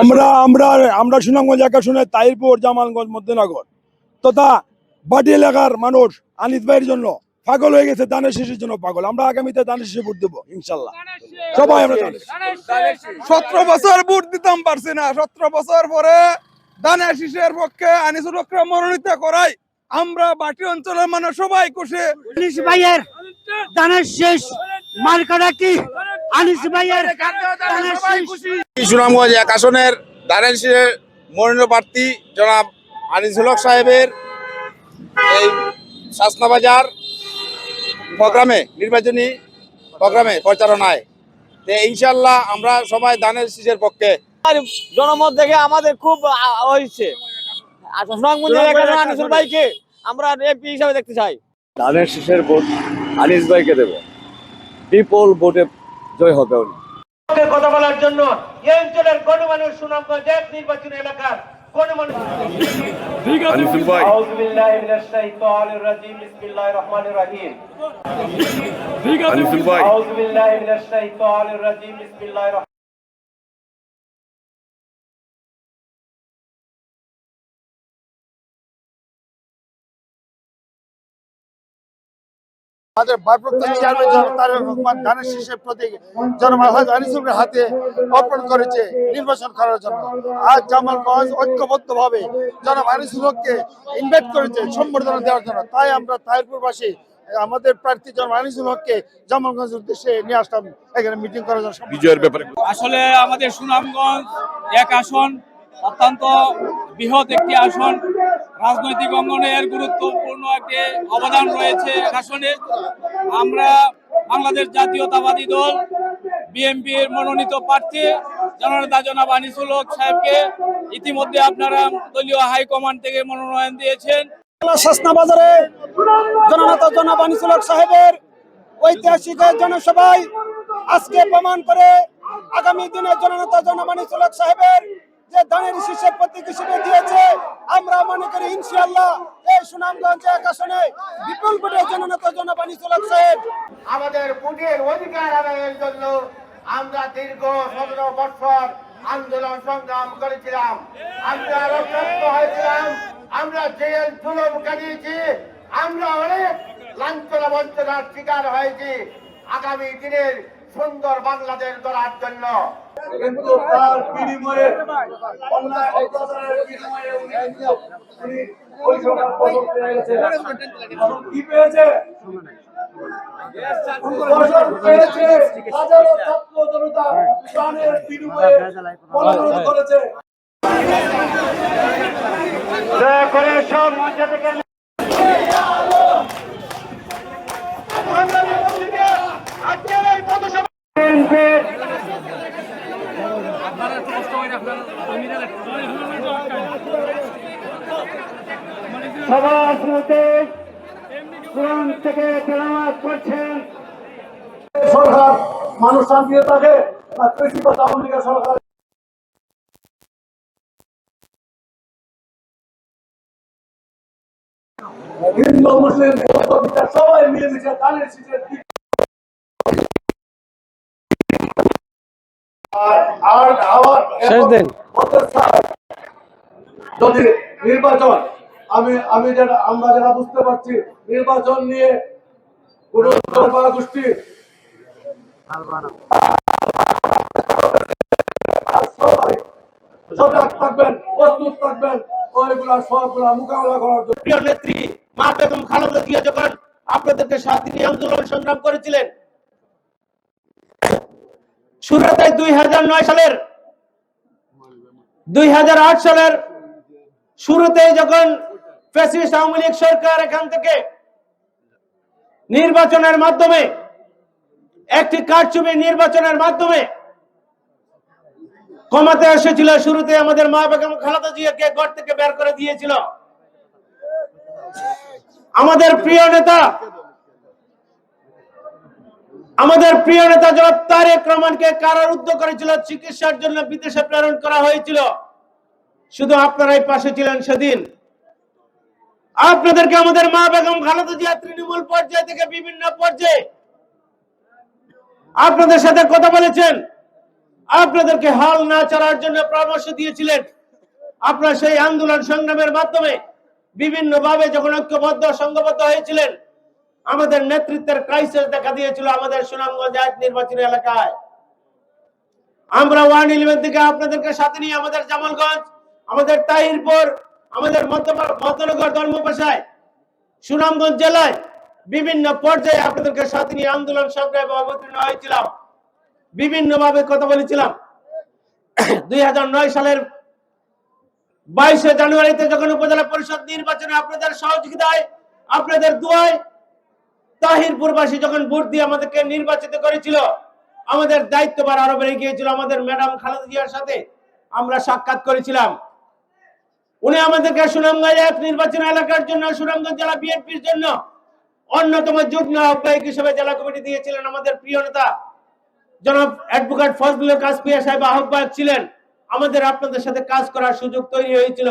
আমরা আমরা আমরা সুনামগঞ্জ একা শুনে তাইরপুর জামালগঞ্জ, মধ্যনগর। তথা বাটি এলাকার মানুষ আনিস ভাইয়ের জন্য। পাগল হয়ে গেছে দানের শিশুর জন্য পাগল। আমরা আগামীতে দানের শিশু ভোট দেবো ইনশাল্লাহ। সবাই আমরা সতেরো বছর ভোট দিতাম পারছি না সতেরো বছর পরে দানের শিশের পক্ষে আনিসুল হককে মনোনীত করাই আমরা বাটি অঞ্চলের মানুষ সবাই খুশি। আনিস ভাইয়ের দানের শেষ মার্কাটা কি? আনিস ভাইয়ের শেষ সুনামগঞ্জ এক আসনের দানের শীষের মনোনীত প্রার্থী জনাব আনিসুল হক সাহেবের এই শাসনা বাজার প্রোগ্রামে নির্বাচনী প্রোগ্রামে প্রচারণায়। তো ইনশাল্লাহ আমরা সবাই দানের শীষের পক্ষে। জনমত দেখে আমাদের খুব হয়েছে। আনিসুল ভাইকে আমরা এমপি হিসাবে দেখতে চাই। ধানের শীষের ভোট আনিস ভাইকে দেব। বিপুল ভোটে জয় হবে উনি। কথা বলার জন্য এই অঞ্চলের গণমানুষ সুনামগঞ্জ এক নির্বাচনী এলাকার গণমানুষ আনিসুল ভাই আউযু বিল্লাহি মিনাশ শাইতানির রাজীম বিসমিল্লাহির রহমানির রহিম আনিসুল ভাই আউযু বিল্লাহি মিনাশ শাইতানির রাজীম বিসমিল্লাহির আমাদের ভারপ্রাপ্ত চেয়ারম্যান জনাব তারেক রহমান ধানের শীষের প্রতীক জনাব আলহাজ আনিসুলের হাতে অর্পণ করেছে নির্বাচন করার জন্য। আজ জামালগঞ্জ ঐক্যবদ্ধ ভাবে জনাব আনিসুল হককে ইনভাইট করেছে সম্বর্ধনা দেওয়ার জন্য। তাই আমরা তাহিরপুরবাসী আমাদের প্রার্থী জনাব আনিসুল হককে জামালগঞ্জের উদ্দেশ্যে নিয়ে আসলাম। এখানে মিটিং করার জন্য বিজয়ের ব্যাপারে আসলে আমাদের সুনামগঞ্জ এক আসন অত্যন্ত বৃহৎ একটি আসন। রাজনৈতিক অঙ্গনে এর গুরুত্বপূর্ণ একটি অবদান রয়েছে আসনে। আমরা বাংলাদেশ জাতীয়তাবাদী দল, বিএনপির মনোনীত প্রার্থী জননেতা জনাব আনিসুল হক সাহেবকে ইতিমধ্যে আপনারা দলীয় হাইকমান্ড থেকে মনোনয়ন দিয়েছেন। বাজারে জননেতা জনাব হক সাহেবের ঐতিহাসিক জনসভায় আজকে প্রমাণ করে আগামী দিনে জননেতা জনাব হক সাহেবের যে ধানের শীর্ষের প্রতীক হিসেবে দিয়েছে, আমরা মনে করি ইনশাআল্লাহ এই সুনামগঞ্জ এক আসনে বিপুল ভোটে জননেতা জনাব আনিসুল সাহেব। আমাদের ভোটের অধিকার আদায়ের জন্য আমরা দীর্ঘ সতেরো বছর আন্দোলন সংগ্রাম করেছিলাম। আমরা রক্তাক্ত হয়েছিলাম, আমরা জেল জুলুম কাটিয়েছি, আমরা অনেক লাঞ্ছনা বঞ্চনার শিকার হয়েছি। আগামী দিনের সুন্দর বাংলাদেশ গড়ার জন্য। কিন্তু তার বিনিময়ে অন্যায় অত্যাচারের বিনিময়ে উনি উনি ওই সরকার পতন পেয়ে গেছে কি পেয়েছে? হাজারো ছাত্র জনতা প্রাণের বিনিময়ে মনোনয়ন করেছে। দয়া করে সব মঞ্চ থেকে থেকে করছেন সরকার মানুষ শান্তিতে থাকে আর কৃষি কথা সরকার। হিন্দু, মুসলিম সবাই মিলেমিশে ধানের শীষের দিক আর আর আবার শেষ দিন। যদি নির্বাচন আমি আমি যেটা আমরা যারা বুঝতে পারছি নির্বাচন নিয়ে কোন গোষ্ঠী সজাগ থাকবেন প্রস্তুত থাকবেন ওইগুলা সবগুলা মোকাবেলা করার জন্য। প্রিয় নেত্রী মা বেগম খালেদা জিয়া যখন আপনাদেরকে সাথে নিয়ে আন্দোলন সংগ্রাম করেছিলেন। শুরুতে দুই হাজার নয় সালের, দুই হাজার আট সালের শুরুতে যখন ফ্যাসিস্ট আওয়ামী লীগ সরকার এখান থেকে নির্বাচনের মাধ্যমে, একটি কারচুপি নির্বাচনের মাধ্যমে ক্ষমতা এসেছিল, শুরুতে আমাদের মা বেগম খালেদা জিয়াকে ঘর থেকে বের করে দিয়েছিল। আমাদের প্রিয় নেতা আমাদের প্রিয় নেতা জনাব তারেক রহমানকে কারারুদ্ধ করেছিল, চিকিৎসার জন্য বিদেশে প্রেরণ করা হয়েছিল। শুধু আপনারাই পাশে ছিলেন সেদিন। আপনাদেরকে আমাদের মা বেগম খালেদা জিয়া তৃণমূল পর্যায় থেকে বিভিন্ন পর্যায়ে আপনাদের সাথে কথা বলেছেন। আপনাদেরকে হাল না চড়ার জন্য পরামর্শ দিয়েছিলেন। আপনারা সেই আন্দোলন সংগ্রামের মাধ্যমে বিভিন্ন ভাবে যখন ঐক্যবদ্ধ, সংঘবদ্ধ হয়েছিলেন আমাদের নেতৃত্বের ক্রাইসিস দেখা দিয়েছিল আমাদের সুনামগঞ্জ নির্বাচনী এলাকায়। আমরা ওয়ান ইলেভেন থেকে আপনাদেরকে সাথে নিয়ে আমাদের জামালগঞ্জ, আমাদের তাহিরপুর, আমাদের মধ্যনগর ধর্মপাশায়, সুনামগঞ্জ জেলায় বিভিন্ন পর্যায়ে আপনাদেরকে সাথে নিয়ে আন্দোলন সংগ্রামে অবতীর্ণ হয়েছিলাম। বিভিন্ন ভাবে কথা বলেছিলাম। দুই নয় সালের বাইশে জানুয়ারিতে যখন উপজেলা পরিষদ নির্বাচনে আপনাদের সহযোগিতায়, আপনাদের দুয়ায় তাহিরপুরবাসী যখন ভোট দিয়ে আমাদেরকে নির্বাচিত করেছিল, আমাদের দায়িত্বভার আরও বেড়ে গিয়েছিল আমাদের ম্যাডাম খালেদা জিয়ার সাথে। আমরা সাক্ষাৎ করেছিলাম। উনি আমাদেরকে সুনামগঞ্জ এক নির্বাচন এলাকার জন্য, সুনামগঞ্জ জেলা বিএনপির জন্য অন্যতম যুগ্ম আহ্বায়ক হিসেবে জেলা কমিটি দিয়েছিলেন আমাদের প্রিয় নেতা জনাব অ্যাডভোকেট ফজলুল কাসপিয়া সাহেব আহ্বায়ক ছিলেন। আমাদের আপনাদের সাথে কাজ করার সুযোগ তৈরি হয়েছিল।